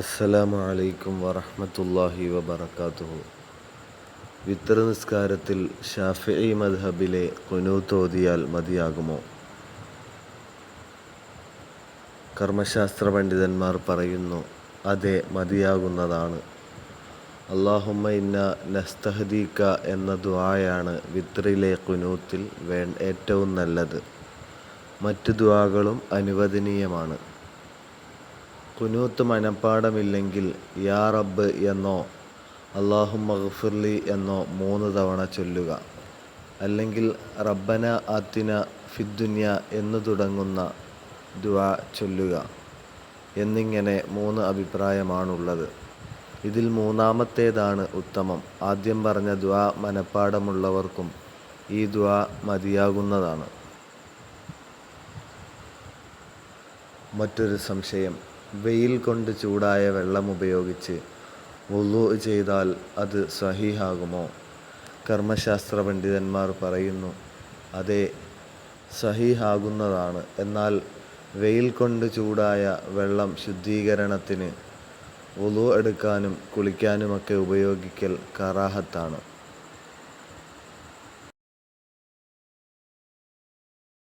അസ്സലാമു അലൈക്കും വറഹ്മത്തുള്ളാഹി വബറകാതുഹു. വിത്തർ നിസ്കാരത്തിൽ ഷാഫി മദ്ഹബിലെ കുനൂത്തോതിയാൽ മതിയാകുമോ? കർമ്മശാസ്ത്ര പണ്ഡിതന്മാർ പറയുന്നു അതെ മതിയാകുന്നതാണ്. അള്ളാഹുമ്മ ഇന്ന നസ്തഹദീക്ക എന്ന ദുആയാണ് വിത്രിലെ കുനൂത്തിൽ വേ ഏറ്റവും നല്ലത്. മറ്റു ദുആകളും അനുവദനീയമാണ്. കുനൂത്ത് മനപ്പാടമില്ലെങ്കിൽ യാ റബ്ബ് എന്നോ അള്ളാഹു മഹഫുർലി എന്നോ മൂന്ന് തവണ ചൊല്ലുക. അല്ലെങ്കിൽ റബ്ബന ആത്തിന ഫിദ്ദുന്യ എന്ന് തുടങ്ങുന്ന ദുആ ചൊല്ലുക എന്നിങ്ങനെ മൂന്ന് അഭിപ്രായമാണുള്ളത്. ഇതിൽ മൂന്നാമത്തേതാണ് ഉത്തമം. ആദ്യം പറഞ്ഞ ദുആ മനപ്പാടമുള്ളവർക്കും ഈ ദുആ മതിയാകുന്നതാണ്. മറ്റൊരു സംശയം. വെയിൽ കൊണ്ട് ചൂടായ വെള്ളം ഉപയോഗിച്ച് വുളു ചെയ്താൽ അത് സഹീഹാകുമോ? കർമ്മശാസ്ത്ര പണ്ഡിതന്മാർ പറയുന്നു അതെ സഹീഹാകുന്നതാണ്. എന്നാൽ വെയിൽ കൊണ്ട് ചൂടായ വെള്ളം ശുദ്ധീകരണത്തിന് വുളു എടുക്കാനും കുളിക്കാനുമൊക്കെ ഉപയോഗിക്കൽ കറാഹത്താണ്.